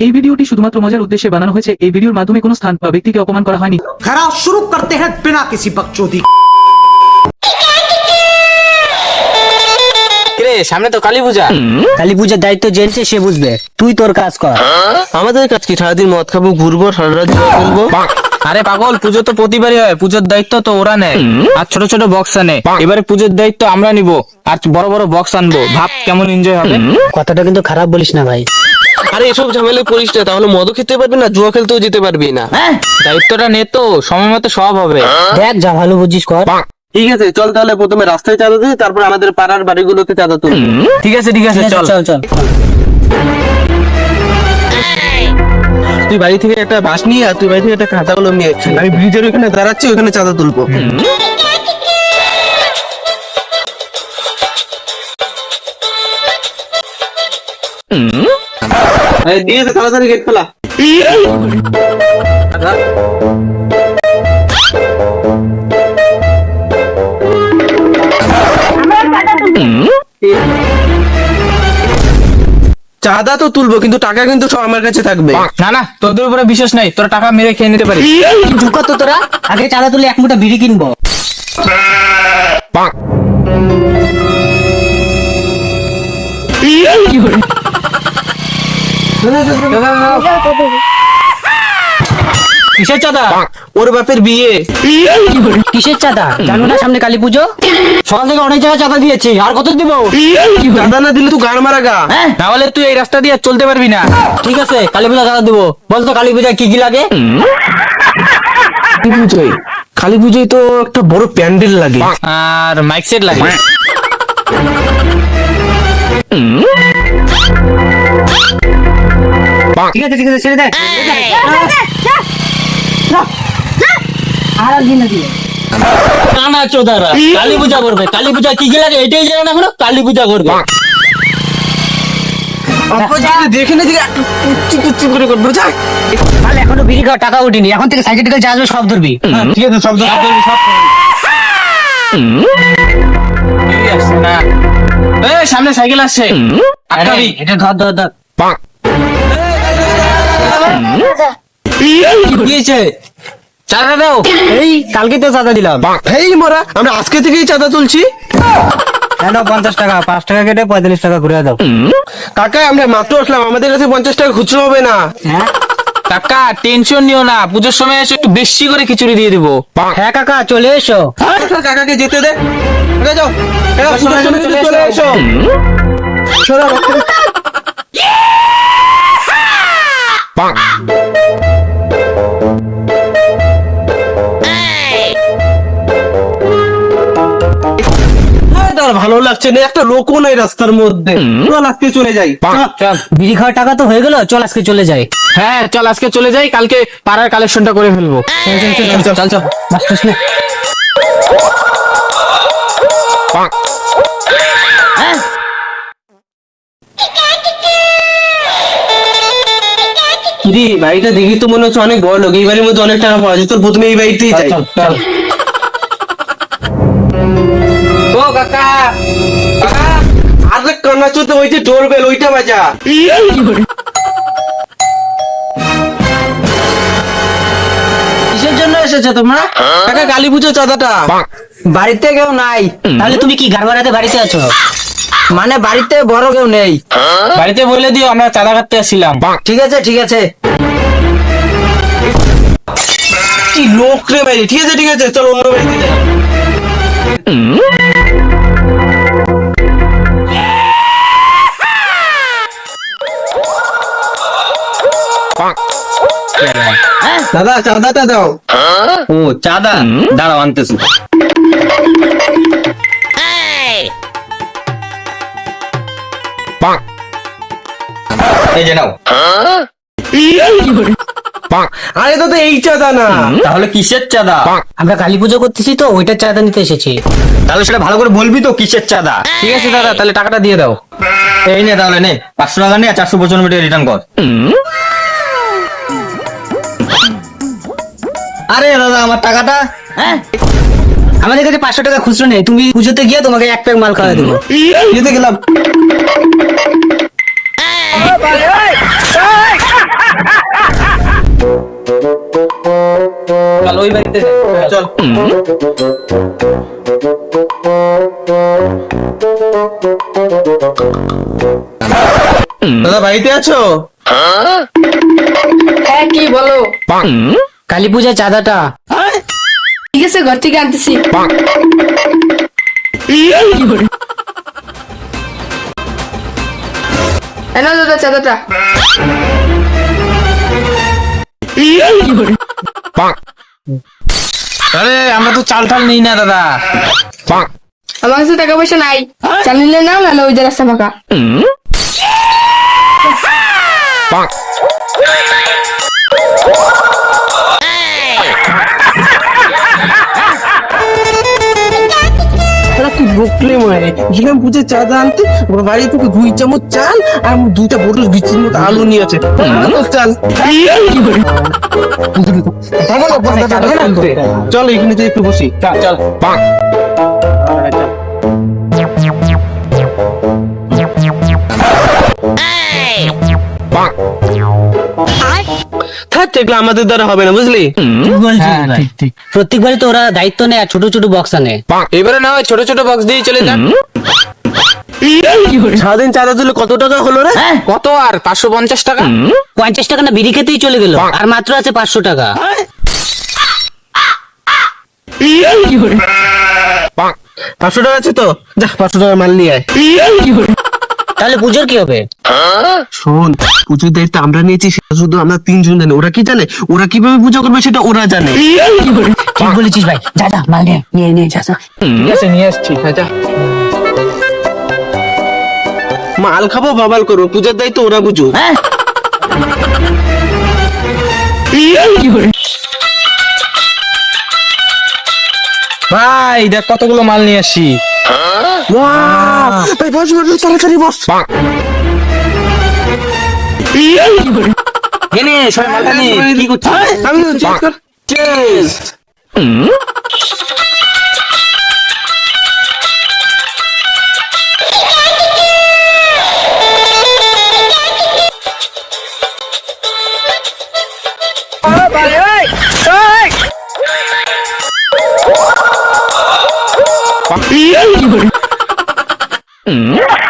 এই ভিডিওটি শুধুমাত্র মজার উদ্দেশ্যে বানানো হয়েছে। এই ভিডিওর মাধ্যমে কোনো স্থান বা ব্যক্তিকে অপমান করা হয়নি। খারাপ শুরু করতে হ্যাঁ বিনা কিছু বকচোদি সামনে তো কালী পূজা। কালী পূজার দায়িত্ব জেনছে সে বুঝবে। তুই তোর কাজ কর। আমাদের কাজ কি? সারাদিন মদ খাব ঘুরবো সারা ঘুরবো আরে পাগল পুজো তো প্রতিবারই হয়। পুজোর দায়িত্ব তো ওরা নেয়। আর ছোট ছোট বক্স আনে। এবারে পুজোর দায়িত্ব আমরা নিব। আর বড় বড় বক্স আনব। ভাব কেমন এনজয় হবে। কথাটা কিন্তু খারাপ বলিস না ভাই। আরে এসব ঝামেলায় পড়িস না তাহলে মদ খেতে পারবি না জুয়া খেলতেও যেতে পারবি না। দায়িত্বটা নে তো সময় মতো সব হবে। দেখ যা ভালো বুঝিস কর। ঠিক আছে চল তাহলে প্রথমে রাস্তায় চাঁদা দিই তারপর আমাদের পাড়ার বাড়িগুলোতে চাঁদা তুলি। ঠিক আছে ঠিক আছে চল চল চল। তুই বাড়ি থেকে একটা বাস নিয়ে আর তুই বাড়ি থেকে একটা খাতা কলম নিয়ে আয়। আমি ব্রিজের ওখানে দাঁড়াচ্ছি ওখানে চাঁদা তুলবো। এই, দিয়ে তাড়াতাড়ি গেট খোলা। চাঁদা তো তুলবো কিন্তু টাকা কিন্তু সব আমার কাছে থাকবে। না না তোদের উপরে বিশ্বাস নাই তোরা টাকা মেরে খেয়ে নিতে পারিস। চুপ তো তোরা আগে চাঁদা তুলে এক মুঠা বিড়ি কিনবো। কিসের চাঁদা? ওর বাপের বিয়ে। কিসের চাঁদা? জানো না সামনে কালী পুজো? সকাল থেকে অনেক জায়গায় চাঁদা দিয়েছি আর কত দিব? চাঁদা না দিলে তুই গান মারা গা। হ্যাঁ? না হলে তুই এই রাস্তা দিয়ে চলতে পারবি না। ঠিক আছে কালী পূজা চাঁদা দিব। বলতো কালী পূজায় কি কি লাগে? কালী পুজোয়? কালী পুজোয় তো একটা বড় প্যান্ডেল লাগে। আর মাইক সেট লাগে। ঠিক আছে ঠিক আছে ছেড়ে দেখ আর দিন দিন কানা চোদারা কালী পূজা করবে কালী পূজা কি কি লাগে এটাই জানো না এখনও? কালী পূজা করবে। দেখে না দিকে কুচি কুচি করে করব যা। তাহলে এখনও বিড়ি খাওয়া টাকা উঠিনি। এখন থেকে সাইকেল যা আসবে সব ধরবি। ঠিক আছে সব ধর। এই আসছে না এই সামনে সাইকেল আসছে। এটা ধর ধর ধর। দিয়েছে। চাঁদা দাও। এই কালকে তো চাঁদা দিলাম। হেই মোরা আমরা আজকে থেকেই চাঁদা তুলছি। পঞ্চাশ টাকা? পাঁচ টাকা কেটে পঁয়তাল্লিশ টাকা ঘুরে দাও। কাকা আমরা মাত্র আসলাম। আমাদের কাছে পঞ্চাশ টাকা খুচরো হবে না। হ্যাঁ? কাকা টেনশন নিও না। পুজোর সময় এসে একটু বেশি করে খিচুড়ি দিয়ে দিবো। হ্যাঁ কাকা চলে এসো। কাকাকে যেতে দে। চলে এসো। একটা লোকও নাই রাস্তার মধ্যে। চল আজকে চলে যাই। চল। বিড়ি খাওয়ার টাকা তো হয়ে গেল চল আজকে চলে যাই। হ্যাঁ চল আজকে চলে যাই কালকে পাড়ার কালেকশনটা করে ফেলব। চল চল বাড়িটা দেখি তো মনে হচ্ছে অনেক বড় লোক। এই বাড়ির মধ্যে অনেক টাকা পাওয়া যায়। তোর প্রথমে এই বাড়িতেই যাই। চল চল। ও কাকা। কাকা আরে কান্না চলতে ওই যে ডোর বেল ওইটা বাজা। কিসের জন্য এসেছ তোমরা? কাকা কালী পুজো চাঁদাটা। বাড়িতে কেউ নাই। তাহলে তুমি কি গার বাড়াতে বাড়িতে আছো? মানে বাড়িতে বড় কেউ নেই। বাড়িতে বলে দিও আমরা চাঁদা কাটতে আসছিলাম। ঠিক আছে ঠিক আছে। কি লোক রে ভাই ঠিক আছে ঠিক আছে চলো অন্য বাড়িতে দাদা চাঁদাটা দাও। ও চাঁদা? দাঁড়াও আনতেছি। এই যে নাও। আরে দাদা এই চাঁদা না। তাহলে কিসের চাঁদা? আমরা কালী পুজো করতেছি তো ওইটার চাঁদা নিতে এসেছি। তাহলে সেটা ভালো করে বলবি তো কিসের চাঁদা? ঠিক আছে দাদা তাহলে টাকাটা দিয়ে দাও। এই নে তাহলে নে পাঁচশো টাকা নে আর চারশো পঁচানব্বই টাকা রিটার্ন কর। আরে দাদা আমার টাকাটা হ্যাঁ? আমাদের কাছে পাঁচশো টাকা খুচরো নেই। তুমি পুজোতে গিয়ে তোমাকে এক প্যাক মাল খাওয়া দেবো। পুজোতে গেলাম। চল দাদা বাড়িতে আছো? হ্যাঁ কি বলো? কালী পূজার চাঁদাটা। ঠিক আছে ঘর থেকে আনতেছি। এনো দাদা চাঁদাটা। আরে আমরা তো চাল টাল নেই না দাদা। আমার কাছে টাকা পয়সা নাই। চাল নিলে নাও নাহলে ওই যে রাস্তা ফাঁকা। তোরা বকলে মারে গেলাম পুজো চাঁদা আনতে ওর বাড়ি থেকে দুই চামচ চাল আর দুইটা বড় বিচির মতো আলু নিয়ে আছে চাল চল এখানে একটু বসি চল থাক এগুলো আমাদের দ্বারা হবে না বুঝলি? প্রত্যেকবারই তো ওরা দায়িত্ব নেয় আর ছোট ছোট বক্স আনে। এবারে না হয় ছোট ছোট বক্স দিয়ে চলে যান। সারাদিন চাঁদা দিলে কত টাকা হলো রে? কত আর? পাঁচশো পঞ্চাশ টাকা? পঞ্চাশ টাকা না বিড়ি খেতেই চলে গেল। আর মাত্র আছে পাঁচশো টাকা। পাঁচশো টাকা আছে তো? যা পাঁচশো টাকা মাল নিয়ে আয়। তাহলে পুজোর কি হবে? শোন পুজোর দায়িত্ব আমরা নিয়েছি সেটা শুধু আমরা তিনজন জানি। ওরা কি জানে? ওরা কীভাবে পুজো করবে সেটা ওরা জানে। ঠিক বলেছিস ভাই? যা যা মাল নিয়ে নিয়ে নিয়ে যা যা। ঠিক আছে নিয়ে আসছি মাল খাব বাবাল করব পুজোর দায়িত্ব ওরা বুঝো ভাই দেখ কতগুলো মাল নিয়ে আসি। ভাই বস বস বস, তাড়াতাড়ি বস। এনে সবাই মাথা নে কি করছিস? হ্যাঁ, আমি তো চেক কর চেস Mm-hmm.